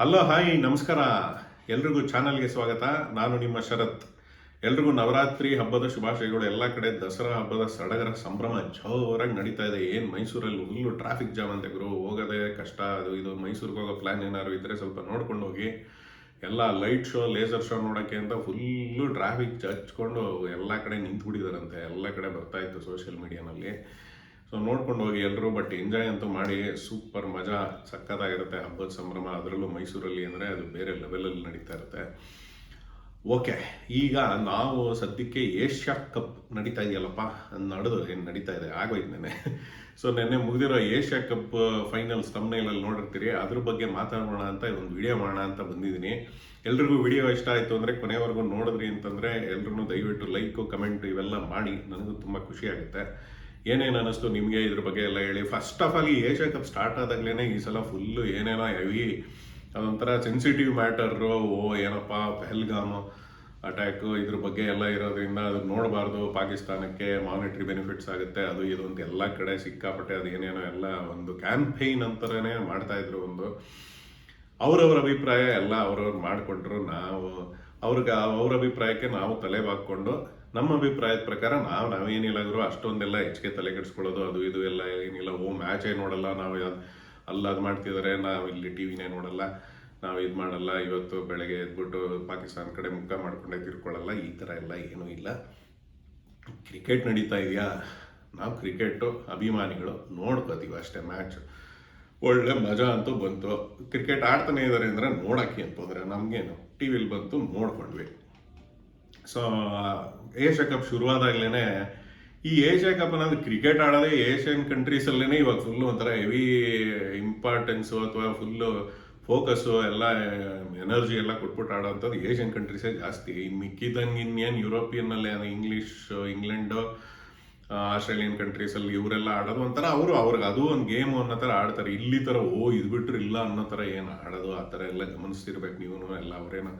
Hello, hi, ನಮಸ್ಕಾರ. ಎಲ್ರಿಗೂ ಚಾನಲ್ಗೆ ಸ್ವಾಗತ. ನಾನು ನಿಮ್ಮ ಶರತ್. ಎಲ್ರಿಗೂ ನವರಾತ್ರಿ ಹಬ್ಬದ ಶುಭಾಶಯಗಳು. ಎಲ್ಲ ಕಡೆ ದಸರಾ ಹಬ್ಬದ ಸಡಗರ ಸಂಭ್ರಮ ಜೋರಾಗಿ ನಡೀತಾ ಇದೆ. ಏನು ಮೈಸೂರಲ್ಲಿ ಫುಲ್ಲು ಟ್ರಾಫಿಕ್ ಜಾಮ್ ಅಂತ ಗುರು ಹೋಗೋದೇ ಕಷ್ಟ. ಅದು ಇದು ಮೈಸೂರಿಗೆ ಹೋಗೋ ಪ್ಲಾನ್ ಏನಾದ್ರು ಇದ್ರೆ ಸ್ವಲ್ಪ ನೋಡ್ಕೊಂಡು ಹೋಗಿ. ಎಲ್ಲ ಲೈಟ್ ಶೋ ಲೇಸರ್ ಶೋ ನೋಡೋಕ್ಕೆ ಅಂತ ಫುಲ್ಲು ಟ್ರಾಫಿಕ್ ಹಚ್ಕೊಂಡು ಎಲ್ಲ ಕಡೆ ನಿಂತ್ಬಿಟ್ಟಿದಾರಂತೆ. ಎಲ್ಲ ಕಡೆ ಬರ್ತಾ ಇತ್ತು ಸೋಷಿಯಲ್ ಮೀಡಿಯಾನಲ್ಲಿ ಸೊ ನೋಡ್ಕೊಂಡು ಹೋಗಿ ಎಲ್ಲರೂ ಬಟ್ ಎಂಜಾಯ್ ಅಂತೂ ಮಾಡಿ ಸೂಪರ್ ಮಜಾ, ಸಕ್ಕತ್ತಾಗಿರುತ್ತೆ ಹಬ್ಬದ ಸಂಭ್ರಮ. ಅದರಲ್ಲೂ ಮೈಸೂರಲ್ಲಿ ಅಂದರೆ ಅದು ಬೇರೆ ಲೆವೆಲಲ್ಲಿ ನಡೀತಾ ಇರುತ್ತೆ. ಓಕೆ ಈಗ ನಾವು ಸದ್ಯಕ್ಕೆ ಏಷ್ಯಾ ಕಪ್ ನಡೀತಾ ಇದೆಯಲ್ಲಪ್ಪ? ನಡೆದು, ಏನು ನಡೀತಾ ಇದೆ? ಆಗೋಯ್ತು ನೆನೆ ಸೊ ನೆನ್ನೆ ಮುಗಿದಿರೋ ಏಷ್ಯಾ ಕಪ್ ಫೈನಲ್ ತಮ್ಮನೇಲಲ್ಲಿ ನೋಡಿರ್ತೀರಿ. ಅದ್ರ ಬಗ್ಗೆ ಮಾತಾಡೋಣ ಅಂತ ಒಂದು ವಿಡಿಯೋ ಮಾಡೋಣ ಅಂತ ಬಂದಿದ್ದೀನಿ. ಎಲ್ರಿಗೂ ವಿಡಿಯೋ ಇಷ್ಟ ಆಯಿತು ಅಂದರೆ ಕೊನೆವರೆಗೂ ನೋಡಿದ್ರಿ ಅಂತಂದರೆ ಎಲ್ರೂ ದಯವಿಟ್ಟು ಲೈಕು ಕಮೆಂಟು ಇವೆಲ್ಲ ಮಾಡಿ. ನನಗೂ ತುಂಬ ಖುಷಿ ಆಗುತ್ತೆ. ಏನೇನು ಅನ್ನಿಸ್ತು ನಿಮಗೆ ಇದ್ರ ಬಗ್ಗೆ ಎಲ್ಲ ಹೇಳಿ. ಫಸ್ಟ್ ಆಫ್ ಆಲ್ ಈ ಏಷ್ಯಾ ಕಪ್ ಸ್ಟಾರ್ಟ್ ಆದಾಗಲೇ ಈ ಸಲ ಫುಲ್ಲು ಏನೇನೋ ಹೆವಿ ಅದೊಂಥರ ಸೆನ್ಸಿಟಿವ್ ಮ್ಯಾಟರು ಓ, ಏನಪ್ಪ ಪೆಹಲ್ಗಾಮು ಅಟ್ಯಾಕು ಇದ್ರ ಬಗ್ಗೆ ಎಲ್ಲ ಇರೋದ್ರಿಂದ ಅದು ನೋಡಬಾರ್ದು. ಪಾಕಿಸ್ತಾನಕ್ಕೆ ಮಾನಿಟ್ರಿ ಬೆನಿಫಿಟ್ಸ್ ಆಗುತ್ತೆ, ಅದು ಇದು ಅಂತ ಎಲ್ಲ ಕಡೆ ಸಿಕ್ಕಾಪಟ್ಟೆ ಅದು ಏನೇನೋ ಎಲ್ಲ ಒಂದು ಕ್ಯಾಂಪೇನ್ ಅಂತಲೇ ಮಾಡ್ತಾ ಇದ್ರು ಒಂದು. ಅವರವ್ರ ಅಭಿಪ್ರಾಯ ಎಲ್ಲ ಅವ್ರವ್ರು ಮಾಡಿಕೊಟ್ರು ನಾವು ಅವ್ರಿಗೆ, ಅವ್ರ ಅಭಿಪ್ರಾಯಕ್ಕೆ ನಾವು ತಲೆ ಬಾಕೊಂಡು ನಮ್ಮ ಅಭಿಪ್ರಾಯದ ಪ್ರಕಾರ ನಾವು ನಾವೇನಿಲ್ಲಾದರೂ ಅಷ್ಟೊಂದೆಲ್ಲ ಹೆಚ್ಚಿಗೆ ತಲೆ ಕೆಡಿಸ್ಕೊಳ್ಳೋದು, ಅದು ಇದು ಎಲ್ಲ ಏನಿಲ್ಲ. ಓ ಮ್ಯಾಚೇ ನೋಡಲ್ಲ, ನಾವು ಅಲ್ಲ, ಅದು ಮಾಡ್ತಿದ್ದಾರೆ ನಾವು ಇಲ್ಲಿ ಟಿ ವಿನೇ ನೋಡಲ್ಲ, ನಾವು ಇದು ಮಾಡಲ್ಲ, ಇವತ್ತು ಬೆಳಗ್ಗೆ ಎದ್ಬಿಟ್ಟು ಪಾಕಿಸ್ತಾನ ಕಡೆ ಮುಖ ಮಾಡ್ಕೊಂಡೇ ತಿರ್ಕೊಳ್ಳಲ್ಲ, ಈ ಥರ ಎಲ್ಲ ಏನೂ ಇಲ್ಲ. ಕ್ರಿಕೆಟ್ ನಡೀತಾ ಇದೆಯಾ? ನಾವು ಕ್ರಿಕೆಟು ಅಭಿಮಾನಿಗಳು ನೋಡ್ಕೋತೀವಿ ಅಷ್ಟೇ ಮ್ಯಾಚ್ ಒಳ್ಳೆ ಮಜಾ ಅಂತೂ ಬಂತು. ಕ್ರಿಕೆಟ್ ಆಡ್ತಾನೆ ಇದ್ದಾರೆ ಅಂದರೆ ನೋಡೋಕ್ಕೆ ಅಂತಂದರೆ ನಮಗೇನು. ಟಿ ವಿಲಿ ಬಂತು, ನೋಡ್ಕೊಂಡ್ವಿ. ಸೊ ಏಷ್ಯಾ ಕಪ್ ಶುರುವಾದಾಗ್ಲೇ ಈ ಏಷ್ಯಾ ಕಪ್ ಅನ್ನೋದು ಕ್ರಿಕೆಟ್ ಆಡೋದೇ ಏಷ್ಯನ್ ಕಂಟ್ರೀಸಲ್ಲೇ ಇವಾಗ ಫುಲ್ಲು ಒಂಥರ ಹೆವಿ ಇಂಪಾರ್ಟೆನ್ಸು ಅಥವಾ ಫುಲ್ಲು ಫೋಕಸ್ಸು ಎಲ್ಲ ಎನರ್ಜಿ ಎಲ್ಲ ಕೊಟ್ಬಿಟ್ಟು ಆಡೋವಂಥದ್ದು ಏಷ್ಯನ್ ಕಂಟ್ರೀಸೇ ಜಾಸ್ತಿ. ಇನ್ನು ಮಿಕ್ಕಿದಂಗೆ ಇನ್ನೇನು ಯುರೋಪಿಯನ್ನಲ್ಲಿ ಇಂಗ್ಲೀಷ್ ಇಂಗ್ಲೆಂಡು ಆಸ್ಟ್ರೇಲಿಯನ್ ಕಂಟ್ರೀಸಲ್ಲಿ ಇವರೆಲ್ಲ ಆಡೋದು ಒಂಥರ ಅವರು ಅವ್ರಿಗೆ ಅದು ಒಂದು ಗೇಮು ಅನ್ನೋ ಥರ ಆಡ್ತಾರೆ. ಇಲ್ಲಿ ಥರ, ಓ ಇದು ಬಿಟ್ಟರೆ ಇಲ್ಲ ಅನ್ನೋ ಥರ ಏನು ಆಡೋದು? ಆ ಥರ ಎಲ್ಲ ಗಮನಿಸ್ತಿರ್ಬೇಕು ನೀವು ಎಲ್ಲ ಅವರೇನು.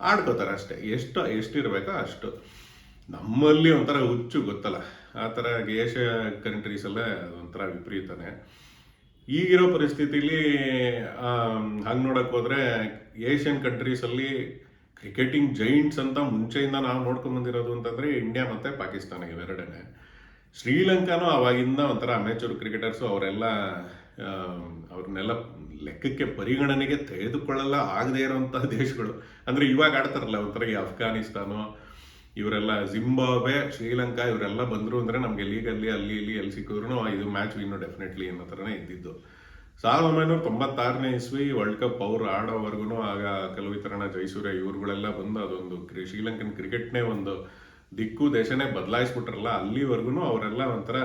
ಆಡ್ಕೋತಾರೆ ಅಷ್ಟೇ. ಎಷ್ಟು, ಎಷ್ಟಿರಬೇಕೋ ಅಷ್ಟು. ನಮ್ಮಲ್ಲಿ ಒಂಥರ ಹುಚ್ಚು ಗೊತ್ತಲ್ಲ. ಆ ಥರ ಏಷ್ಯಾ ಕಂಟ್ರೀಸಲ್ಲೇ ಒಂಥರ ವಿಪರೀತನೇ. ಈಗಿರೋ ಪರಿಸ್ಥಿತಿಲಿ ಹಂಗೆ ನೋಡಕ್ ಹೋದ್ರೆ ಏಷ್ಯನ್ ಕಂಟ್ರೀಸಲ್ಲಿ ಕ್ರಿಕೆಟಿಂಗ್ ಜೈಂಟ್ಸ್ ಅಂತ ಮುಂಚೆಯಿಂದ ನಾವು ನೋಡ್ಕೊಂಡ್ ಬಂದಿರೋದು ಅಂತಂದ್ರೆ ಇಂಡಿಯಾ ಮತ್ತೆ ಪಾಕಿಸ್ತಾನ ಇವೆರಡನೇ. ಶ್ರೀಲಂಕಾನು ಅವಾಗಿಂದ ಒಂಥರ ಅಮೇಚೂರ್ ಕ್ರಿಕೆಟರ್ಸು ಅವರೆಲ್ಲ ಅವ್ರನ್ನೆಲ್ಲ ಲೆಕ್ಕಕ್ಕೆ ಪರಿಗಣನೆಗೆ ತೆಗೆದುಕೊಳ್ಳಲ್ಲ, ಆಗದೇ ಇರೋಂಥ ದೇಶಗಳು. ಅಂದ್ರೆ ಇವಾಗ ಆಡ್ತಾರಲ್ಲ ಒಂಥರ ಈ ಅಫ್ಘಾನಿಸ್ತಾನ ಇವರೆಲ್ಲ ಜಿಂಬಾಬೆ ಶ್ರೀಲಂಕಾ, ಇವರೆಲ್ಲ ಬಂದರು ಅಂದ್ರೆ ನಮ್ಗೆ ಲೀಗಲ್ಲಿ, ಅಲ್ಲಿ, ಇಲ್ಲಿ, ಎಲ್ಲಿ ಸಿಕ್ಕಿದ್ರು ಇದು ಮ್ಯಾಚ್ ವಿನ್ನು ಡೆಫಿನೆಟ್ಲಿ ಅನ್ನೋ ಥರನೇ ಇದ್ದಿದ್ದು. ಸಾವಿರದ ಒಂಬೈನೂರ ತೊಂಬತ್ತಾರನೇ ಇಸ್ವಿ ವರ್ಲ್ಡ್ ಕಪ್ ಅವ್ರು ಆಡೋವರೆಗೂ ಆಗ ಕಲವಿತರಣ ಜೈಸೂರ್ಯ ಇವ್ರುಗಳೆಲ್ಲ ಬಂದು ಅದೊಂದು ಕ್ರಿ- ಶ್ರೀಲಂಕನ್ ಕ್ರಿಕೆಟ್ನೇ ಒಂದು ದಿಕ್ಕು, ದೇಶನೇ ಬದಲಾಯಿಸ್ಬಿಟ್ರಲ್ಲ ಅಲ್ಲಿವರೆಗೂ ಅವರೆಲ್ಲ ಒಂಥರ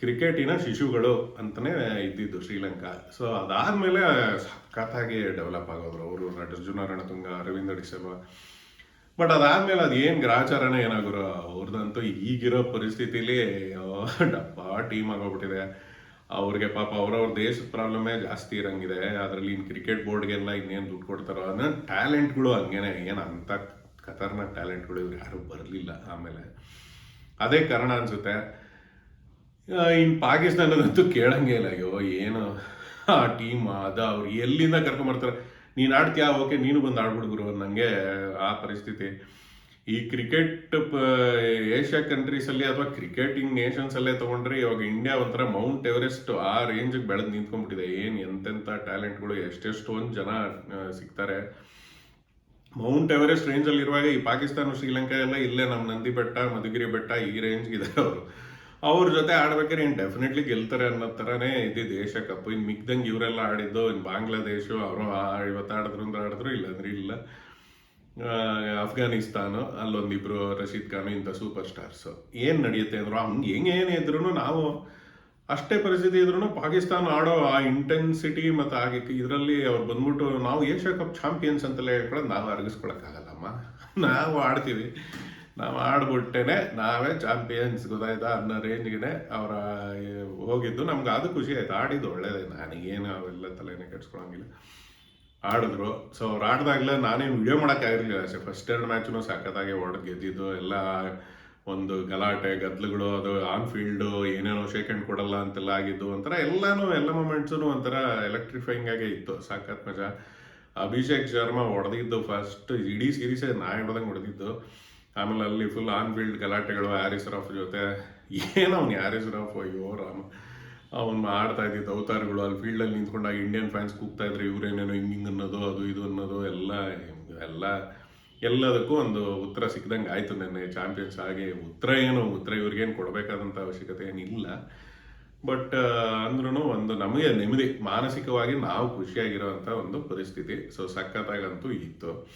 ಕ್ರಿಕೆಟಿನ ಶಿಶುಗಳು ಅಂತಲೇ ಇದ್ದಿದ್ದು ಶ್ರೀಲಂಕಾ. ಸೊ ಅದಾದಮೇಲೆ ಸಖತ್ತಾಗಿ ಡೆವಲಪ್ ಆಗೋದ್ರು ಅವರು ಅರ್ಜುನ ರಣತುಂಗ, ಅರವಿಂದ ಡಿಸಲ್ವ ಬಟ್ ಅದಾದ್ಮೇಲೆ ಅದು ಏನು ಗ್ರಾಚಾರನೇ ಏನಾಗೋರು ಅವ್ರದ್ದಂತೂ ಈಗಿರೋ ಪರಿಸ್ಥಿತಿಲಿ ಡಬ್ಬ ಟೀಮ್ ಆಗೋಗ್ಬಿಟ್ಟಿದೆ. ಅವ್ರಿಗೆ ಪಾಪ ಅವ್ರವ್ರ ದೇಶದ ಪ್ರಾಬ್ಲಮೇ ಜಾಸ್ತಿ ಇರಂಗಿದೆ. ಅದರಲ್ಲಿ ಇನ್ನು ಕ್ರಿಕೆಟ್ ಬೋರ್ಡ್ಗೆಲ್ಲ ಇನ್ನೇನು ದುಡ್ಡು ಕೊಡ್ತಾರೋ ಅನ್ನೋ ಟ್ಯಾಲೆಂಟ್ಗಳು ಹಂಗೇನೆ. ಏನು ಅಂತ ಖತರ್ನಾಕ್ ಟ್ಯಾಲೆಂಟ್ಗಳು ಇವ್ರು ಯಾರು ಬರಲಿಲ್ಲ ಆಮೇಲೆ. ಅದೇ ಕಾರಣ ಅನ್ಸುತ್ತೆ. ಇನ್ನು ಪಾಕಿಸ್ತಾನದಂತೂ ಕೇಳಂಗೇ ಇಲ್ಲ. ಅಯ್ಯೋ, ಏನು? ಆ, ಟೀಮ್ ಅದ ಅವ್ರು ಎಲ್ಲಿಂದ ಕರ್ಕೊಂಬರ್ತಾರೆ? ನೀನು ಆಡ್ತೀಯಾ? ಓಕೆ, ನೀನು ಬಂದು ಆಡ್ಬಿಡ್ಗುರು ನನಗೆ ಆ ಪರಿಸ್ಥಿತಿ. ಈ ಕ್ರಿಕೆಟ್ ಏಷ್ಯಾ ಕಂಟ್ರೀಸಲ್ಲಿ ಅಥವಾ ಕ್ರಿಕೆಟಿಂಗ್ ನೇಷನ್ಸಲ್ಲೇ ತೊಗೊಂಡ್ರೆ ಇವಾಗ ಇಂಡಿಯಾ ಒಂಥರ ಮೌಂಟ್ ಎವರೆಸ್ಟ್ ಆ ರೇಂಜಿಗೆ ಬೆಳೆದು ನಿಂತ್ಕೊಂಡ್ಬಿಟ್ಟಿದೆ. ಏನು ಎಂತೆಂಥ ಟ್ಯಾಲೆಂಟ್ಗಳು ಎಷ್ಟೆಷ್ಟೊಂದು ಜನ ಸಿಗ್ತಾರೆ. ಮೌಂಟ್ ಎವರೆಸ್ಟ್ ರೇಂಜಲ್ಲಿ ಇರುವಾಗ ಈ ಪಾಕಿಸ್ತಾನ, ಶ್ರೀಲಂಕಾ ಎಲ್ಲ ಇಲ್ಲೇ ನಮ್ಮ ನಂದಿ ಬೆಟ್ಟ ಮಧುಗಿರಿ ಬೆಟ್ಟ ಈ ರೇಂಜ್ ಇದ್ದಾರೆ ಅವರು. ಅವ್ರ ಜೊತೆ ಆಡ್ಬೇಕಾದ್ರೆ ಇನ್ ಡೆಫಿನೆಟ್ಲಿ ಗೆಲ್ತಾರೆ ಅನ್ನೋ ಥರನೇ ಇದ್ದಿದ್ದು ಏಷ್ಯಾ ಕಪ್ ಇನ್ನು ಮಿಕ್ದಂಗೆ ಇವರೆಲ್ಲ ಆಡಿದ್ದು ಇನ್ನು ಬಾಂಗ್ಲಾದೇಶ ಅವರು ಇವತ್ತು ಆಡಿದ್ರು ಅಂದ್ರೆ ಆಡಿದ್ರು ಇಲ್ಲ. ಆ, ಅಫ್ಘಾನಿಸ್ತಾನ ಅಲ್ಲೊಂದಿಬ್ರು ರಶೀದ್ ಖಾನ್ ಇಂಥ ಸೂಪರ್ ಸ್ಟಾರ್ಸ್ ಏನು ನಡೆಯುತ್ತೆ ಅಂದ್ರು ಹಂಗೆ ಹೆಂಗೆ ಏನೇ ಇದ್ರು ನಾವು ಅಷ್ಟೇ ಪರಿಸ್ಥಿತಿ ಇದ್ರೂ ಪಾಕಿಸ್ತಾನ ಆಡೋ ಆ ಇಂಟೆನ್ಸಿಟಿ ಮತ್ತು ಆಗಿ ಇದರಲ್ಲಿ ಅವ್ರು ಬಂದ್ಬಿಟ್ಟು ನಾವು ಏಷ್ಯಾ ಕಪ್ ಚಾಂಪಿಯನ್ಸ್ ಅಂತೆಲ್ಲ ಹೇಳ್ಕೊಳ್ಳೋದು ನಾವು ಅರಗಿಸ್ಕೊಳಕ್ಕಾಗಲ್ಲಮ್ಮ. ನಾವು ಆಡ್ತೀವಿ. ನಾವು ಆಡ್ಬಿಟ್ಟೇನೆ ನಾವೇ ಚಾಂಪಿಯನ್ಸ್ ಗೊತ್ತಾಯ್ತಾ? ಅನ್ನೋ ರೇಂಜ್ಗೆ ಅವರ ಹೋಗಿದ್ದು. ನಮ್ಗೆ ಅದು ಖುಷಿ ಆಯ್ತು. ಆಡಿದ್ದು ಒಳ್ಳೇದೇ. ನನಗೇನು ಅವೆಲ್ಲ ತಲೆನೇ ಕೆಡ್ಸ್ಕೊಳಂಗಿಲ್ಲ. ಆಡಿದ್ರು. ಸೊ ಅವ್ರು ಆಡ್ದಾಗಲೇ ನಾನೇನು ವಿಡಿಯೋ ಮಾಡೋಕ್ಕಾಗಿರಲಿಲ್ಲ ಅಷ್ಟೇ ಫಸ್ಟ್ ಎರಡು ಮ್ಯಾಚ್ನು ಸಖತ್ತಾಗಿ ಹೊಡೆದು ಗೆದ್ದಿದ್ದು. ಎಲ್ಲ ಒಂದು ಗಲಾಟೆ, ಗದ್ಲುಗಳು, ಅದು ಆನ್ ಫೀಲ್ಡು ಏನೇನೋ ಶೇಕೆಂಡ್ ಕೊಡಲ್ಲ ಅಂತೆಲ್ಲ ಆಗಿದ್ದು. ಒಂಥರ ಎಲ್ಲನೂ, ಎಲ್ಲ ಮೂಮೆಂಟ್ಸೂ ಒಂಥರ ಎಲೆಕ್ಟ್ರಿಫೈಯಿಂಗ್ ಆಗೇ ಇತ್ತು. ಸಾಕತ್ ಮಜಾ. ಅಭಿಷೇಕ್ ಶರ್ಮಾ ಹೊಡೆದಿದ್ದು ಫಸ್ಟ್ ಇಡೀ ಸೀರೀಸೇ ನಾ ಹೊಡೆದಂಗೆ ಹೊಡೆದಿದ್ದು. ಆಮೇಲೆ ಅಲ್ಲಿ ಫುಲ್ ಆನ್ ಗಲಾಟೆಗಳು ಹ್ಯಾರಿಸ್ ರಾಫ್ ಜೊತೆ. ಏನು ಅವ್ನು ಹ್ಯಾರಿಸ್ ರಾಫ್ ಅಯ್ಯೋ ರಾಮ. ಅವ್ನು ಆಡ್ತಾ ಇದ್ದಿದ್ದು ಅವತಾರಗಳು, ಅಲ್ಲಿ ಫೀಲ್ಡಲ್ಲಿ ನಿಂತ್ಕೊಂಡಾಗ ಇಂಡಿಯನ್ ಫ್ಯಾನ್ಸ್ ಕೂಗ್ತಾ ಇದ್ರೆ ಇವ್ರೇನೇನೋ ಹಿಂಗಿಂಗ್ ಹಿಂಗ್ ಅನ್ನೋದು, ಅದು ಇದು ಅನ್ನೋದು, ಎಲ್ಲ ಎಲ್ಲ ಎಲ್ಲದಕ್ಕೂ ಒಂದು ಉತ್ತರ ಸಿಕ್ಕಿದಂಗೆ ಆಯಿತು ನೆನ್ನೆ ಚಾಂಪಿಯನ್ಸ್ ಆಗಿ. ಉತ್ತರ ಏನು, ಉತ್ತರ ಇವ್ರಿಗೇನು ಕೊಡಬೇಕಾದಂಥ ಅವಶ್ಯಕತೆ ಏನಿಲ್ಲ. ಬಟ್ ಅಂದ್ರೂ ಒಂದು ನಮಗೆ ನೆಮ್ಮದಿ, ಮಾನಸಿಕವಾಗಿ ನಾವು ಖುಷಿಯಾಗಿರೋವಂಥ ಒಂದು ಪರಿಸ್ಥಿತಿ. ಸೊ ಸಖತ್ತಾಗಂತೂ ಇತ್ತು.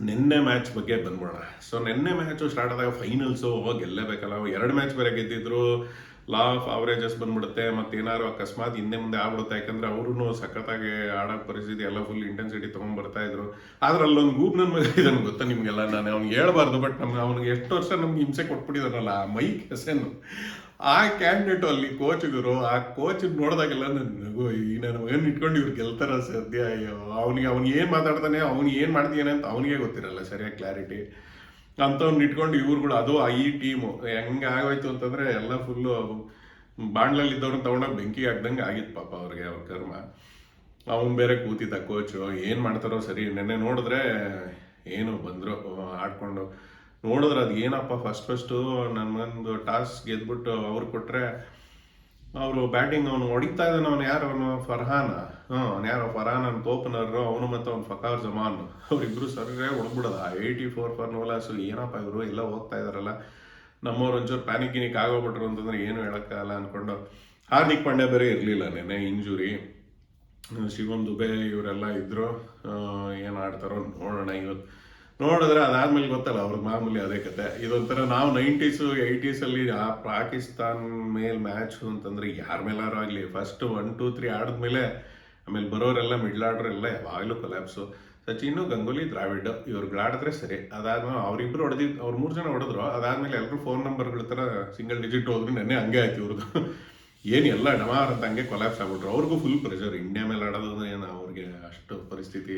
ನಿನ್ನೆ ಮ್ಯಾಚ್ ಬಗ್ಗೆ ಬಂದ್ಬಿಡೋಣ. ಸೊ ನಿನ್ನೆ ಮ್ಯಾಚು ಸ್ಟಾರ್ಟ್ ಆದಾಗ ಫೈನಲ್ಸು ಗೆಲ್ಲೇಬೇಕಲ್ಲ. ಎರಡು ಮ್ಯಾಚ್ ಬೇರೆ ಗೆದ್ದಿದ್ರು. ಲಾ ಆಫ್ ಅವರೇಜಸ್ ಬಂದ್ಬಿಡುತ್ತೆ. ಮತ್ತೆ ಏನಾದ್ರು ಅಕಸ್ಮಾತ್ ಹಿಂದೆ ಮುಂದೆ ಆಗ್ಬಿಡುತ್ತೆ. ಯಾಕಂದ್ರೆ ಅವರು ಸಖತ್ತಾಗಿ ಆಡೋ ಪರಿಸ್ಥಿತಿ, ಎಲ್ಲ ಫುಲ್ ಇಂಟೆನ್ಸಿಟಿ ತೊಗೊಂಡ್ಬರ್ತಾ ಇದ್ರು. ಆದ್ರೆ ಅಲ್ಲೊಂದು ಗೂಬ್ ನನ್ನ ಮಗ ಇದನ್ನು ಗೊತ್ತಾ ನಿಮಗೆಲ್ಲ? ನಾನು ಅವ್ನಿಗೆ ಹೇಳ್ಬಾರ್ದು ಬಟ್ ನಮ್ಗೆ ಅವ್ನಿಗೆ ಎಷ್ಟು ವರ್ಷ ನಮ್ಗೆ ಹಿಂಸೆ ಕೊಟ್ಬಿಟ್ಟಿದಾನಲ್ಲ? ಮೈಕ್ ಹೆಸೇನು ಆ ಕ್ಯಾಂಡಿಡೇಟ್ ಅಲ್ಲಿ ಕೋಚ್ಗರು ಆ ಕೋಚ್ ನೋಡಿದಾಗೆಲ್ಲ ನನಗೂ ಈ ನನ್ನ ಮಗನ್ ಇಟ್ಕೊಂಡು ಇವ್ರು ಗೆಲ್ತಾರ ಸದ್ಯ, ಅಯ್ಯೋ, ಅವನಿಗೆ ಅವ್ನಿಗೆ ಏನು ಮಾತಾಡ್ತಾನೆ ಅವ್ನಿಗೆ ಏನು ಮಾಡ್ತೀಯಾನೆ ಅಂತ ಅವನಿಗೆ ಗೊತ್ತಿರಲ್ಲ ಸರಿಯಾಗಿ ಕ್ಲಾರಿಟಿ ಅಂಥವ್ನ ಇಟ್ಕೊಂಡು ಇವ್ರುಗಳು, ಅದು ಈ ಟೀಮು ಹೆಂಗೆ ಆಗೋಯ್ತು ಅಂತಂದ್ರೆ ಎಲ್ಲ ಫುಲ್ಲು ಬಾಣ್ಲಲ್ಲಿ ಇದ್ದವ್ರನ್ನ ತಗೊಂಡೋಗಿ ಬೆಂಕಿ ಹಾಕ್ದಂಗೆ ಆಗಿತ್ತು ಪಾಪ ಅವ್ರಿಗೆ ಅವ್ರ ಕರ್ಮ. ಅವ್ನು ಬೇರೆ ಕೂತಿದ್ದ ಕೋಚು ಏನು ಮಾಡ್ತಾರೋ ಸರಿ, ನೆನ್ನೆ ನೋಡಿದ್ರೆ ಏನು ಬಂದರು, ಆಡ್ಕೊಂಡು. ನೋಡಿದ್ರೆ ಅದು ಏನಪ್ಪ ಫಸ್ಟ್ ಫಸ್ಟು ನನಗೊಂದು ಟಾಸ್ ಗೆದ್ಬಿಟ್ಟು ಅವ್ರು ಕೊಟ್ಟರೆ ಅವರು ಬ್ಯಾಟಿಂಗ್ ಅವನು ಹೊಡಿತಾ ಇದ್ದಾನೆ, ಅವನು ಯಾರು? ಅವನು ಫರ್ಹಾನ್. ಹ್ಞೂ ಯಾರೋ? ಫರ್ಹಾನ್ ಅಂತ ಓಪನರು ಅವನು ಮತ್ತು ಅವ್ನು ಫಕಾರ್ ಜಮಾನ್. ಅವರಿಬ್ಬರು ಸರಿಯಾಗಿ ಆ ಏಯ್ಟಿ ಫೋರ್ ಫಾರ್ ನೋಲಾಸು ಏನಪ್ಪ ಇವರು? ಎಲ್ಲ ಹೋಗ್ತಾ ಇದಾರಲ್ಲ. ನಮ್ಮವ್ರು ಒಂಚೂರು ಪ್ಯಾನಿಕ್ ಗಿನಿಕ್ ಆಗೋಗ್ಬಿಟ್ರು ಅಂತಂದ್ರೆ ಏನು ಹೇಳೋಕ್ಕಾಗಲ್ಲ ಅಂದ್ಕೊಂಡು ಹಾರ್ದಿಕ್ ಪಾಂಡ್ಯ ಬೇರೆ ಇರಲಿಲ್ಲ ನೆನೆ ಇಂಜುರಿ ಶಿವಮ್ ದುಬೆ ಇವರೆಲ್ಲ ಇದ್ದರು ಏನು ಆಡ್ತಾರೋ ನೋಡೋಣ ಇವತ್ತು. ನೋಡಿದ್ರೆ ಅದಾದ್ಮೇಲೆ ಗೊತ್ತಲ್ಲ ಅವ್ರಿಗೆ ಮಾಮೂಲಿ ಅದೇ ಕತೆ. ಇದೊಂಥರ ನಾವು ನೈಂಟೀಸು ಏಯ್ಟೀಸಲ್ಲಿ ಆ ಪಾಕಿಸ್ತಾನ್ ಮೇಲ್ ಮ್ಯಾಚ್ ಅಂತಂದ್ರೆ ಯಾರ ಮೇಲಾರು ಆಗಲಿ ಫಸ್ಟ್ ಒನ್ ಟೂ ತ್ರೀ ಆಡಿದ್ಮೇಲೆ, ಆಮೇಲೆ ಬರೋರೆಲ್ಲ ಮಿಡ್ಲ್ ಆರ್ಡರ್ ಎಲ್ಲ ಯಾವಾಗಲೂ ಕೊಲ್ಯಾಪ್ಸು ಸಚಿನ್, ಗಂಗೂಲಿ, ದ್ರಾವಿಡ್ ಇವ್ರುಗಳಾಡಿದ್ರೆ ಸರಿ. ಅದಾದ್ಮೇಲೆ ಅವ್ರಿಬ್ರು ಹೊಡೆದಿದ್ದು ಅವ್ರು ಮೂರು ಜನ ಹೊಡೆದ್ರು. ಅದಾದ್ಮೇಲೆ ಎಲ್ಲರೂ ಫೋನ್ ನಂಬರ್ಗಳ ಥರ ಸಿಂಗಲ್ ಡಿಜಿಟ್ ಹೋದ್ರು, ನೆನ್ನೆ ಹಂಗೆ ಆಯ್ತು ಇವ್ರದ್ದು ಏನು ಎಲ್ಲ ಡಮಾರ್ ಅಂತ ಹಂಗೆ ಕೊಲ್ಯಾಪ್ಸ್ ಆಗ್ಬಿಟ್ರು. ಅವ್ರಿಗೂ ಫುಲ್ ಪ್ರೆಷರ್ ಇಂಡಿಯಾ ಮೇಲೆ ಆಡೋದು ಏನು ಅವ್ರಿಗೆ ಅಷ್ಟು ಪರಿಸ್ಥಿತಿ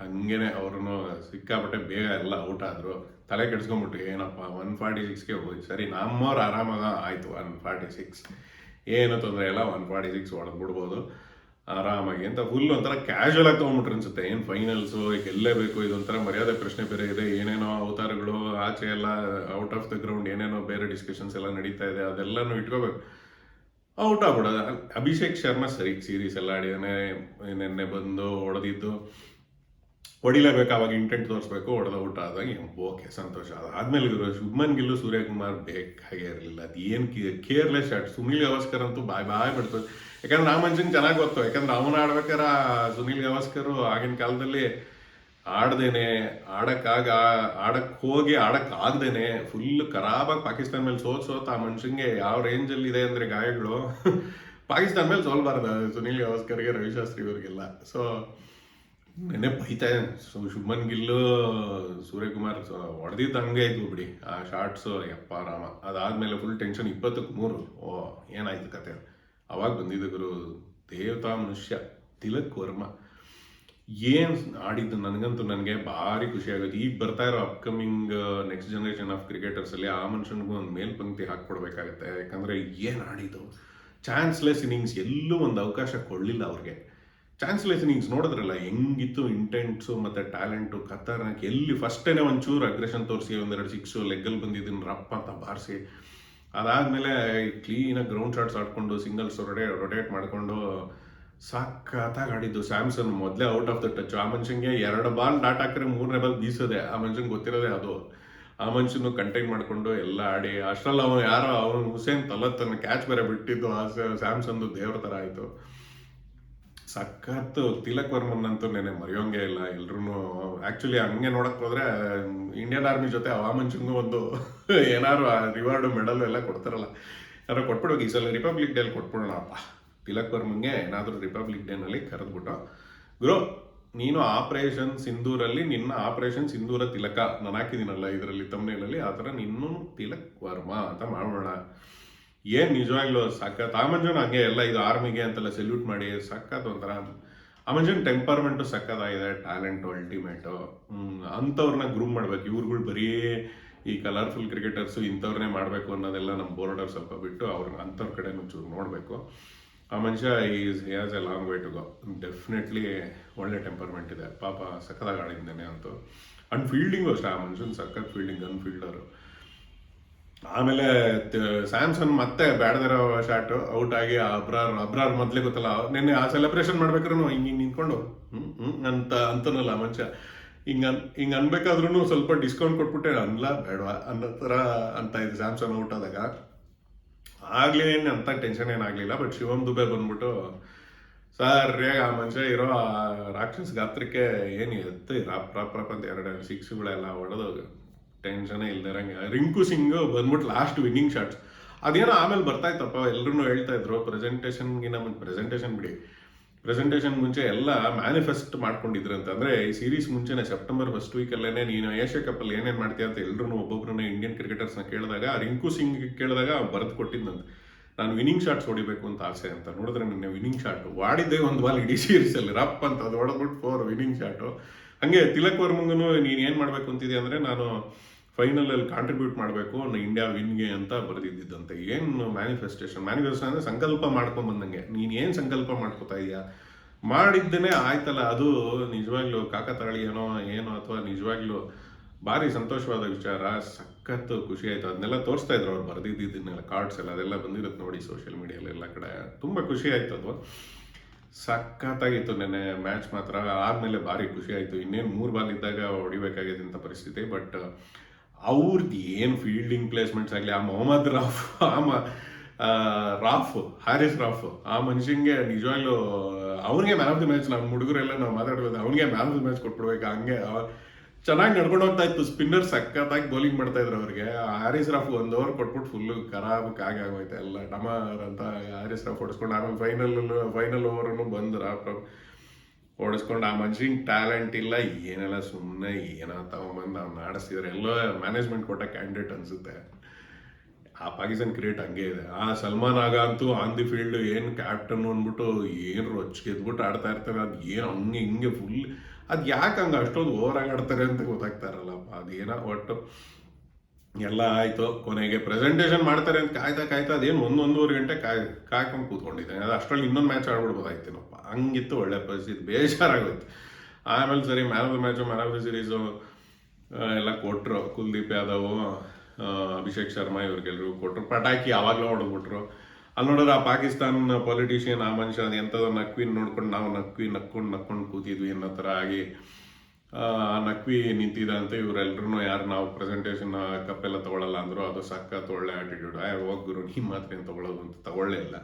ಹಂಗೇನೆ ಅವ್ರೂ ಸಿಕ್ಕಾಪಟ್ಟೆ ಬೇಗ ಎಲ್ಲ ಔಟ್ ಆದ್ರು. ತಲೆ ಕೆಡ್ಸ್ಕೊಂಬಿಟ್ಟು ಏನಪ್ಪ ಒನ್ ಫಾರ್ಟಿ ಸಿಕ್ಸ್ಗೆ ಹೋಗಿ, ಸರಿ, ನಮ್ಮವ್ರು ಆರಾಮಾಗ ಆಯ್ತು ಒನ್ ಫಾರ್ಟಿ ಸಿಕ್ಸ್ ಏನು ತೊಂದರೆ ಇಲ್ಲ ಒನ್ ಫಾರ್ಟಿ ಸಿಕ್ಸ್ ಬಿಡ್ಬೋದು ಆರಾಮಾಗಿ ಅಂತ ಫುಲ್ ಒಂಥರ ಕ್ಯಾಶುವಲ್ ಆಗಿ ತೊಗೊಂಬಿಟ್ರೆ ಅನ್ಸುತ್ತೆ. ಏನು ಫೈನಲ್ಸು ಗೆಲ್ಲೇಬೇಕು ಇದೊಂಥರ ಮರ್ಯಾದೆ ಪ್ರಶ್ನೆ ಬೇರೆ ಇದೆ, ಏನೇನೋ ಅವತಾರಗಳು ಆಚೆ ಎಲ್ಲ ಔಟ್ ಆಫ್ ದ ಗ್ರೌಂಡ್ ಏನೇನೋ ಬೇರೆ ಡಿಸ್ಕಷನ್ಸ್ ಎಲ್ಲ ನಡೀತಾ ಇದೆ, ಅದೆಲ್ಲನೂ ಇಟ್ಕೋಬೇಕು. ಔಟ್ ಆಗ್ಬಿಡೋದು. ಅಭಿಷೇಕ್ ಶರ್ಮಾ ಸರಿ ಸೀರೀಸ್ ಎಲ್ಲ ಆಡಿದಾನೆ, ನಿನ್ನೆ ಬಂದು ಹೊಡೆದಿದ್ದು. ಹೊಡಿಲೇಬೇಕು ಅವಾಗ ಇಂಟೆಂಟ್ ತೋರಿಸ್ಬೇಕು, ಹೊಡೆದ ಊಟ ಆದಾಗ ಓಕೆ, ಸಂತೋಷ. ಅದಾದ್ಮೇಲೆ ಇವರು ಶುಭ್ಮನ್ ಗಿಲ್ಲು ಸೂರ್ಯಕುಮಾರ್ ಬೇಕಾಗೇ ಇರಲಿಲ್ಲ. ಅದು ಏನು ಕೇರ್ಲೆಸ್ ಶಾಟ್ ಸುನಿಲ್ ಗವಾಸ್ಕರ್ ಅಂತೂ ಬಾಯ್ ಬಾಯ್ ಬಿಡ್ತು. ಯಾಕಂದ್ರೆ ಮನುಷ್ಯನ್ ಚೆನ್ನಾಗಿ ಗೊತ್ತು. ಯಾಕಂದ್ರೆ ಅವನು ಆಡ್ಬೇಕಾರ ಸುನಿಲ್ ಗವಾಸ್ಕರ್ ಆಗಿನ ಕಾಲದಲ್ಲಿ ಆಡ್ದೇನೆ, ಆಡಕ್ಕಾಗ ಆಡಕ್ಕೆ ಹೋಗಿ, ಆಡಕ್ ಆಗ್ದೇನೆ ಫುಲ್ ಖರಾಬಾಗಿ ಪಾಕಿಸ್ತಾನ ಮೇಲೆ ಸೋತ್ ಸೋತ ಆ ಮನುಷ್ಯಂಗೆ ಯಾವ ರೇಂಜಲ್ಲಿ ಇದೆ ಅಂದ್ರೆ ಗಾಯಗಳು. ಪಾಕಿಸ್ತಾನ ಮೇಲೆ ಸೋಲ್ಬಾರ್ದು ಸುನಿಲ್ ಗವಾಸ್ಕರ್ಗೆ, ರವಿಶಾಸ್ತ್ರಿ ಇವರಿಗೆಲ್ಲ. ಸೊ ನೆನ್ನೆ ಬೈತಾ ಸು- ಶುಭ್ಮನ್ ಗಿಲ್ಲು, ಸೂರ್ಯಕುಮಾರ್ ಹೊಡೆದಿದ್ದು ಹಂಗೆ ಆಯ್ತು ಬಿಡಿ. ಆ ಶಾರ್ಟ್ಸು ಯಪ್ಪ ರಾಮ. ಅದಾದ್ಮೇಲೆ ಫುಲ್ ಟೆನ್ಷನ್ ಇಪ್ಪತ್ತಕ್ಕೆ ಮೂರು. ಓ, ಏನಾಯ್ತು ಕತೆ? ಅವಾಗ ಬಂದಿದ್ದು ಗುರು, ದೇವತಾ ಮನುಷ್ಯ, ತಿಲಕ್ ವರ್ಮ. ಏನ್ ಆಡಿದ್ದು? ನನಗಂತೂ ನನಗೆ ಭಾರಿ ಖುಷಿ ಆಗೋದು ಈಗ ಬರ್ತಾ ಇರೋ upcoming next generation of cricketers ಅಲ್ಲಿ ಆ ಮನುಷ್ಯನಿಗೂ ಒಂದು ಮೇಲ್ಪಂಕ್ತಿ ಹಾಕ್ಕೊಡ್ಬೇಕಾಗತ್ತೆ. ಯಾಕಂದ್ರೆ ಏನ್ ಆಡಿದ್ದು? ಚಾನ್ಸ್ಲೆಸ್ ಇನ್ನಿಂಗ್ಸ್ ಎಲ್ಲೂ ಒಂದು ಅವಕಾಶ ಕೊಡಲಿಲ್ಲ ಅವ್ರಿಗೆ. ಚಾನ್ಸ್ಲೆಸ್ ಇನ್ನಿಂಗ್ಸ್ ನೋಡಿದ್ರಲ್ಲ, ಹೆಂಗಿತ್ತು ಇಂಟೆಂಟ್ಸು ಮತ್ತು ಟ್ಯಾಲೆಂಟು ಖತರ್ನಾಕ್. ಎಲ್ಲಿ ಫಸ್ಟೇನೆ ಒಂಚೂರು ಅಗ್ರೆಷನ್ ತೋರಿಸಿ, ಒಂದೆರಡು ಸಿಕ್ಸು ಲೆಗ್ಗಲ್ಲಿ ಬಂದಿದ್ದೀನಿ ರಪ್ಪ ಅಂತ ಬಾರಿಸಿ. ಅದಾದಮೇಲೆ ಕ್ಲೀನಾಗಿ ಗ್ರೌಂಡ್ ಶಾಟ್ಸ್ ಆಡ್ಕೊಂಡು ಸಿಂಗಲ್ಸ್ ರೊಟೇ ರೊಟೇಟ್ ಮಾಡಿಕೊಂಡು, ಸಖತ್ತಾಗಿ ಆಡಿದ್ದು. ಸ್ಯಾಮ್ಸನ್ ಮೊದಲೇ ಔಟ್ ಆಫ್ ದ ಟಚ್ ಆ ಮನುಷ್ಯಂಗೆ ಎರಡು ಬಾಲ್ ಡಾಟ್ ಹಾಕಿದ್ರೆ ಮೂರನೇ ಬಾಲ್ ಬೀಸೋದೆ. ಆ ಮನುಷ್ಯಂಗೆ ಗೊತ್ತಿರೋದೇ ಅದು. ಆ ಮನುಷ್ಯನು ಕಂಟೈನ್ ಮಾಡಿಕೊಂಡು ಎಲ್ಲ ಆಡಿ. ಅಷ್ಟರಲ್ಲಿ ಅವನು ಯಾರೋ, ಅವನು ಹುಸೇನ್ ತಲತ್ತನ್ನು ಕ್ಯಾಚ್ ಬೇರೆ ಬಿಟ್ಟಿದ್ದು. ಆ ಸ್ಯಾಮ್ಸನ್ದು ದೇವ್ರ ಥರ ಆಯಿತು. ಸಖತ್ತು ತಿಲಕ್ ವರ್ಮನ್ ಅಂತೂ ನೆನೆ ಮರೆಯೋಂಗೆ ಇಲ್ಲ ಎಲ್ರು ಆಕ್ಚುಲಿ ಹಂಗೆ ನೋಡಕ್ ಹೋದ್ರೆ ಇಂಡಿಯನ್ ಆರ್ಮಿ ಜೊತೆ ಮನುಷ್ಯಂಗೂ ಒಂದು ಏನಾರು ರಿವಾರ್ಡ್ ಮೆಡಲ್ ಎಲ್ಲ ಕೊಡ್ತಾರಲ್ಲ. ಯಾರೋ ಕೊಟ್ಬಿಡ್ಬೇಕು ಈ ಸಲ ರಿಪಬ್ಲಿಕ್ ಡೇಲಿ ಕೊಟ್ಬಿಡೋಣಪ್ಪ ತಿಲಕ್ ವರ್ಮನ್ಗೆ ಏನಾದರೂ ರಿಪಬ್ಲಿಕ್ ಡೇನಲ್ಲಿ ಕರೆದ್ಬಿಟ್ಟು, ಗುರು, ನೀನು ಆಪರೇಷನ್ ಸಿಂಧೂರಲ್ಲಿ ನಿನ್ನ ಆಪರೇಷನ್ ಸಿಂಧೂರ ತಿಲಕ. ನಾನು ಹಾಕಿದ್ದೀನಲ್ಲ ಇದರಲ್ಲಿ ತಮ್ಮನೇಲಲ್ಲಿ ಆ ಥರ ನಿನ್ನೂ ತಿಲಕ್ ವರ್ಮ ಅಂತ ಮಾಡೋಣ ಏನ್ ನಿಜವಾಗ್ಲೂ ಸಖತ್? ಆ ಹಾಗೆ ಎಲ್ಲ ಇದು ಆರ್ಮಿಗೆ ಅಂತೆಲ್ಲ ಸೆಲ್ಯೂಟ್ ಮಾಡಿ, ಸಖತ್ ಒಂಥರ ಆ ಮಂಜುನ್ ಟೆಂಪರ್ಮೆಂಟು ಸಖತ್ತಾಗಿದೆ ಟ್ಯಾಲೆಂಟು ಅಲ್ಟಿಮೇಟು ಅಂಥವ್ರನ್ನ ಗ್ರೂಮ್ ಮಾಡ್ಬೇಕು. ಇವ್ರುಗಳು ಬರೀ ಈ ಕಲರ್ಫುಲ್ ಕ್ರಿಕೆಟರ್ಸು ಇಂಥವ್ರನ್ನೇ ಮಾಡಬೇಕು ಅನ್ನೋದೆಲ್ಲ ನಮ್ಮ ಬೋರ್ಡರ್ ಸ್ವಲ್ಪ ಬಿಟ್ಟು ಅವ್ರನ್ನ ಅಂಥವ್ರ ಕಡೆ ಚೂರು ನೋಡಬೇಕು. ಆ ಮನುಷ್ಯ is has a long way to go definitely ಒಳ್ಳೆ ಟೆಂಪರ್ಮೆಂಟ್ ಇದೆ. ಪಾಪ ಸಖತ್ತಾಗಿ ಆಡಿದ್ದಾನೆ ಅಂತೂ. ಅಂಡ್ ಫೀಲ್ಡಿಂಗು ಅಷ್ಟೇ ಆ ಮನುಷ್ಯನ ಸಖತ್ ಫೀಲ್ಡಿಂಗ್ ಗನ್ ಫೀಲ್ಡರು ಆಮೇಲೆ ಸ್ಯಾಮ್ಸನ್ ಮತ್ತೆ ಬ್ಯಾಡದಿರೋ ಶಾಟ್ ಔಟ್ ಆಗಿ ಅಬ್ರಾರ್ ಅಬ್ರಾರ್ ಮೊದ್ಲೇ ಗೊತ್ತಲ್ಲ, ನಿನ್ನೆ ಆ ಸೆಲೆಬ್ರೇಷನ್ ಮಾಡ್ಬೇಕಾದ್ರೂ ಹಿಂಗೆ ಹಿಂಗೆ ನಿಂತ್ಕೊಂಡು, ಹ್ಮ್ ಅಂತ, ಅಂತನಲ್ಲ ಮನುಷ್ಯ. ಹಿಂಗ ಹಿಂಗೆ ಅನ್ಬೇಕಾದ್ರೂ ಸ್ವಲ್ಪ ಡಿಸ್ಕೌಂಟ್ ಕೊಟ್ಬಿಟ್ಟೆ, ಅನ್ಲ, ಬೇಡವಾ, ಅನ್ನೋ ಥರ ಅಂತ ಇದೆ ಸ್ಯಾಮ್ಸನ್ ಔಟ್ ಆದಾಗ ಆಗಲೇ, ಏನು ಅಂತ ಟೆನ್ಷನ್ ಏನಾಗಲಿಲ್ಲ ಬಟ್ ಶಿವಮ್ ದುಬೆ ಬಂದ್ಬಿಟ್ಟು, ಸರಿಯಾಗಿ ಆ ಮನುಷ್ಯ ಇರೋ ಆ ರಾಕ್ಷಸ ಗಾತ್ರಕ್ಕೆ ಏನು ಎತ್ತು, ರಾಪ್ ರಾಪ್ ರಾಪ್ ಅಂತ ಎರಡು ಸಿಕ್ಸ್ಗಳೆಲ್ಲ ಹೊಡೆದು ಟೆನ್ಷನೇ ಇಲ್ದಿರಂಗೆ ರಿಂಕು ಸಿಂಗ್ ಬಂದ್ಬಿಟ್ಟು ಲಾಸ್ಟ್ ವಿನ್ನಿಂಗ್ ಶಾಟ್ಸ್ ಅದೇನೋ ಆಮೇಲೆ ಬರ್ತಾ ಇತ್ತಪ್ಪ ಎಲ್ಲರೂ ಹೇಳ್ತಾ ಇದ್ರು ಪ್ರೆಸೆಂಟೇಷನ್ಗಿನ ಮುಂಚೆ ಪ್ರೆಸೆಂಟೇಷನ್ ಬಿಡಿ. ಪ್ರೆಸೆಂಟೇಷನ್ ಮುಂಚೆ ಎಲ್ಲ ಮ್ಯಾನಿಫೆಸ್ಟ್ ಮಾಡ್ಕೊಂಡಿದ್ರು ಅಂದ್ರೆ ಈ ಸೀರೀಸ್ ಮುಂಚೆನೇ ಸೆಪ್ಟೆಂಬರ್ ಫಸ್ಟ್ ವೀಕಲ್ಲೇ ನೀನು ಏಷ್ಯಾ ಕಪ್ಪಲ್ಲಿ ಏನೇನು ಮಾಡ್ತೀಯ ಅಂತ ಎಲ್ಲರೂ ಒಬ್ಬೊಬ್ಬರನ್ನ ಇಂಡಿಯನ್ ಕ್ರಿಕೆಟರ್ಸ್ನ ಕೇಳಿದಾಗ ರಿಂಕು ಸಿಂಗ್ ಕೇಳಿದಾಗ ಬರೆದು ಕೊಟ್ಟಿದ್ದಂತೆ ನಾನು ವಿನ್ನಿಂಗ್ ಶಾಟ್ಸ್ ಹೊಡಿಬೇಕು ಅಂತ ಆಸೆ ಅಂತ. ನೋಡಿದ್ರೆ ನಿನ್ನೆ ವಿನ್ನಿಂಗ್ ಶಾಟ್ ವಾಡಿದ್ದೆ ಒಂದು ಬಾಲ್ ಇಡೀ ಸೀರೀಸಲ್ಲಿ ರಪ್ ಅಂತ ಅದು ಹೊಡೆದ್ಬಿಟ್ಟು ಫೋರ್ ವಿನ್ನಿಂಗ್ ಶಾಟು ಹಂಗೆ ತಿಲಕ್ ವರ್ಮಂಗೂ ನೀನು ಏನು ಮಾಡಬೇಕು ಅಂತಿದ್ಯಾ ಅಂದರೆ, ನಾನು ಫೈನಲಲ್ಲಿ ಕಾಂಟ್ರಿಬ್ಯೂಟ್ ಮಾಡಬೇಕು ಇಂಡಿಯಾ ವಿನ್ಗೆ ಅಂತ ಬರೆದಿದ್ದಂತೆ ಏನು ಮ್ಯಾನಿಫೆಸ್ಟೇಷನ್ ಮ್ಯಾನಿಫೆಸ್ಟೇಷನ್ ಅಂದರೆ ಸಂಕಲ್ಪ ಮಾಡ್ಕೊಂಡು ಬಂದಂಗೆ. ನೀನು ಏನು ಸಂಕಲ್ಪ ಮಾಡ್ಕೋತಾ ಇದೀಯಾ? ಮಾಡಿದ್ದೇನೆ ಆಯ್ತಲ್ಲ, ಅದು ನಿಜವಾಗ್ಲೂ ಕಾಕತಾಳಿ ಏನೋ ಏನೋ ಅಥವಾ ನಿಜವಾಗ್ಲೂ ಭಾರಿ ಸಂತೋಷವಾದ ವಿಚಾರ ಸಖತ್ ಖುಷಿ ಆಯ್ತು. ಅದನ್ನೆಲ್ಲ ತೋರಿಸ್ತಾ ಇದ್ರು ಅವ್ರು ಬರೆದಿದ್ದನ್ನೆಲ್ಲ ಕಾರ್ಡ್ಸ್ ಎಲ್ಲ, ಅದೆಲ್ಲ ಬಂದಿರುತ್ತೆ ನೋಡಿ ಸೋಷಿಯಲ್ ಮೀಡಿಯಲ್ಲಿ ಎಲ್ಲ ಕಡೆ. ತುಂಬ ಖುಷಿ ಆಯ್ತು ಅದು. ಸಖತ್ತಾಗಿತ್ತು ನೆನ್ನೆ ಮ್ಯಾಚ್ ಮಾತ್ರ. ಆದ್ಮೇಲೆ ಭಾರಿ ಖುಷಿ ಆಯ್ತು. ಇನ್ನೇನು ಮೂರು ಬಾಲ್ ಇದ್ದಾಗ ಹೊಡಿಬೇಕಾಗಿದೆ ಅಂತ ಪರಿಸ್ಥಿತಿ ಬಟ್ ಅವ್ರದ್ದು ಏನು ಫೀಲ್ಡಿಂಗ್ ಪ್ಲೇಸ್ಮೆಂಟ್ಸ್ ಆಗಲಿ, ಆ ಮೊಹಮ್ಮದ್ ರಾಫ್, ಆ ರಾಫ್, ಹಾರಿಸ್ ರಾಫ್, ಆ ಮನುಷ್ಯಂಗೆ ನಿಜವಾಗ್ಲೂ ಅವನಿಗೆ ಮ್ಯಾನ್ ಆಫ್ ದಿ ಮ್ಯಾಚ್ ನಮ್ಮ ಹುಡುಗರೆಲ್ಲ ನಾವು ಮಾತಾಡ್ಬೋದು, ಅವನಿಗೆ ಮ್ಯಾನ್ ಆಫ್ ದಿ ಮ್ಯಾಚ್ ಕೊಟ್ಬಿಡ್ಬೇಕು, ಹಂಗೆ ಚೆನ್ನಾಗಿ ನಡ್ಕೊಂಡು ಹೋಗ್ತಾ ಇತ್ತು ಸ್ಪಿನ್ನರ್ ಸಕ್ಕತ್ತಾಗಿ ಬೌಲಿಂಗ್ ಮಾಡ್ತಾ ಇದ್ರು ಅವ್ರಿಗೆ. ಹಾರಿಸ್ ರಾಫ್ ಒಂದು ಓವರ್ ಕೊಟ್ಬಿಟ್ಟು ಫುಲ್ಲು ಖರಾಬ್ ಕಾಗೆ ಆಗೋಯ್ತು ಎಲ್ಲ. ಡಮಾರ್ ಅಂತ ಹಾರಿಸ್ ರಾಫ್ ಹೊಡಿಸ್ಕೊಂಡು, ಆಮೇಲೆ ಫೈನಲ್ ಫೈನಲ್ ಓವರ್ನು ಬಂದು ಓಡಿಸ್ಕೊಂಡು ಆ ಮನುಷ್ಯಂಗೆ ಟ್ಯಾಲೆಂಟ್ ಇಲ್ಲ, ಏನೆಲ್ಲ ಸುಮ್ಮನೆ ಏನೋ ತಗೊಂಬಂದು ಅವ್ನು ಆಡಿಸಿದ್ರೆ ಎಲ್ಲೋ ಮ್ಯಾನೇಜ್ಮೆಂಟ್ ಕೊಟ್ಟ ಕ್ಯಾಂಡಿಡೇಟ್ ಅನ್ಸುತ್ತೆ. ಆ ಪಾಕಿಸ್ತಾನ್ ಕ್ರಿಕೆಟ್ ಹಂಗೆ ಇದೆ. ಆ ಸಲ್ಮಾನ್ ಆಗ ಅಂತೂ ಆನ್ ದಿ ಫೀಲ್ಡ್ ಏನು ಕ್ಯಾಪ್ಟನ್ ಅಂದ್ಬಿಟ್ಟು ಏನು ರೊಚ್ಚಿಗೆ ಎದ್ಬಿಟ್ಟು ಆಡ್ತಾ ಇರ್ತಾರೆ. ಅದು ಏನು ಹಂಗೆ ಹಿಂಗೆ ಫುಲ್ ಅದು ಯಾಕೆ ಹಂಗೆ ಅಷ್ಟೊಂದು ಓವರ್ ಆಗಿ ಆಡ್ತಾರೆ ಅಂತ ಗೊತ್ತಾಗ್ತಾ ಇರಲ್ಲಪ್ಪ ಅದೇನೋ ಒಟ್ಟು ಎಲ್ಲ ಆಯಿತು. ಕೊನೆಗೆ ಪ್ರೆಸೆಂಟೇಷನ್ ಮಾಡ್ತಾರೆ ಅಂತ ಕಾಯ್ತಾ ಕಾಯ್ತಾ ಅದೇನು ಒಂದೊಂದೂವರೆ ಗಂಟೆ ಕಾಯ್ ಕಾಯ್ಕೊಂಡು ಕೂತ್ಕೊಂಡಿದ್ದೆ ಅದು ಅಷ್ಟರಲ್ಲಿ ಇನ್ನೊಂದು ಮ್ಯಾಚ್ ಆಡ್ಬಿಡ್ಬೋದಾಯ್ತೇನಪ್ಪ ಹಂಗಿತ್ತು, ಒಳ್ಳೆ ಪರಿಸ್ಥಿತಿ, ಬೇಜಾರಾಗೋಯ್ತು. ಆಮೇಲೆ ಸರಿ man of the match man of the series ಎಲ್ಲ ಕೊಟ್ಟರು ಕುಲ್ದೀಪ್ ಯಾದವ್ ಅಭಿಷೇಕ್ ಶರ್ಮಾ ಇವ್ರಿಗೆಲ್ರಿಗೂ ಕೊಟ್ಟರು ಪಟಾಕಿ ಯಾವಾಗಲೂ ಹೊಡೆದ್ಬಿಟ್ರು. ಅಲ್ಲಿ ನೋಡಿದ್ರೆ ಆ ಪಾಕಿಸ್ತಾನ್ ಪೊಲಿಟಿಷಿಯನ್ ಆ ಮನುಷ್ಯ ಅದು ಎಂಥದ್ದು ನಕ್ವಿನ್ ನೋಡ್ಕೊಂಡು ನಾವು ನಕ್ವಿ ನಕ್ಕೊಂಡು ನಕ್ಕೊಂಡು ಕೂತಿದ್ವಿ ಅನ್ನೋ ಥರ ಆಗಿ, ಆ, ನಕ್ವಿ ನಿಂತಿದ ಅಂತ ಇವರೆಲ್ಲರೂ ಯಾರು ನಾವು ಪ್ರೆಸೆಂಟೇಷನ್ ಕಪ್ಪೆಲ್ಲ ತಗೊಳ್ಳಲ್ಲ ಅಂದರು. ಅದು ಸಖತ್ ಒಳ್ಳೆ ಆಟಿಟ್ಯೂಡ್ ಆಯ್ ಹೋಗ್ರು ನೀ ಮಾತ್ರ ಏನು ತಗೊಳ್ಳೋದು ಅಂತ ತಗೊಳ್ಳೇ ಇಲ್ಲ.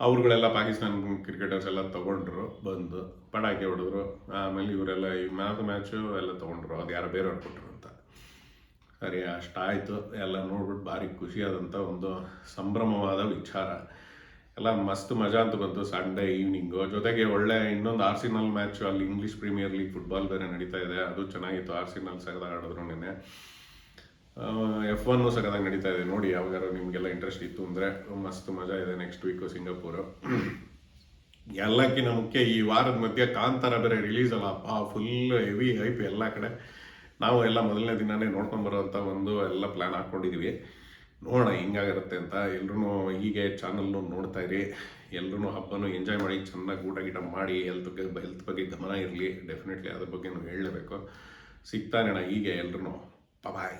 ಅವ್ರುಗಳೆಲ್ಲ ಪಾಕಿಸ್ತಾನ ಕ್ರಿಕೆಟರ್ಸ್ ಎಲ್ಲ ತಗೊಂಡ್ರು, ಬಂದು ಪಟಾಕಿ ಹೊಡೆದ್ರು. ಆಮೇಲೆ ಇವರೆಲ್ಲ ಈ ಮ್ಯಾಚ್ ಮ್ಯಾಚು ಎಲ್ಲ ತೊಗೊಂಡ್ರು. ಅದು ಯಾರು ಬೇರೆಯವ್ರು ಕೊಟ್ಟರು ಅಂತ. ಸರಿ, ಅಷ್ಟಾಯಿತು. ಎಲ್ಲ ನೋಡ್ಬಿಟ್ಟು ಭಾರಿ ಖುಷಿಯಾದಂಥ ಒಂದು ಸಂಭ್ರಮವಾದ ವಿಚಾರ. ಎಲ್ಲ ಮಸ್ತ್ ಮಜಾ ಅಂತ ಬಂತು. ಸಂಡೇ ಈವ್ನಿಂಗು ಜೊತೆಗೆ ಒಳ್ಳೆ ಇನ್ನೊಂದು ಆರ್ಸಿನಲ್ ಮ್ಯಾಚು ಅಲ್ಲಿ ಇಂಗ್ಲೀಷ್ ಪ್ರೀಮಿಯರ್ ಲೀಗ್ ಫುಟ್ಬಾಲ್ ಬೇರೆ ನಡೀತಾ ಇದೆ. ಅದು ಚೆನ್ನಾಗಿತ್ತು. ಆರ್ಸಿನಲ್ ಸಗದಾಗ ಆಡಿದ್ರು ನಿನ್ನೆ. ಎಫ್ ಒನ್ನು ಸಗದಾಗ ನಡೀತಾ ಇದೆ. ನೋಡಿ ಯಾವಾಗಾರು ನಿಮಗೆಲ್ಲ ಇಂಟ್ರೆಸ್ಟ್ ಇತ್ತು ಅಂದರೆ ಮಸ್ತ್ ಮಜಾ ಇದೆ ನೆಕ್ಸ್ಟ್ ವೀಕು ಸಿಂಗಾಪುರು. ಎಲ್ಲಕ್ಕಿಂತ ಮುಖ್ಯ ಈ ವಾರದ ಮಧ್ಯೆ ಕಾಂತಾರ ಬೇರೆ ರಿಲೀಸ್ ಅಲ್ಲಪ್ಪ ಫುಲ್ ಹೆವಿ ಹೈಪ್ ಎಲ್ಲ ಕಡೆ. ನಾವು ಎಲ್ಲ ಮೊದಲನೇ ದಿನಾನೇ ನೋಡ್ಕೊಂಡು ಬರೋಂಥ ಒಂದು ಎಲ್ಲ ಪ್ಲ್ಯಾನ್ ಹಾಕ್ಕೊಂಡಿದ್ವಿ. ನೋಡೋಣ ಹಿಂಗಾಗಿರುತ್ತೆ ಅಂತ. ಎಲ್ಲರೂ ಹೀಗೆ ಚಾನಲ್ನು ನೋಡ್ತಾ ಇರಿ. ಎಲ್ರೂ ಹಬ್ಬನೂ ಎಂಜಾಯ್ ಮಾಡಿ, ಚೆನ್ನಾಗಿ ಊಟ ಗೀಟ ಮಾಡಿ ಹೆಲ್ತ್ ಹೆಲ್ತ್ ಬಗ್ಗೆ ಗಮನ ಇರಲಿ. ಡೆಫಿನೆಟ್ಲಿ ಅದ್ರ ಬಗ್ಗೆ ಹೇಳಲೇಬೇಕು. ಸಿಗ್ತಾನೆ ಹೀಗೆ ಎಲ್ರೂ ಬಾಯ್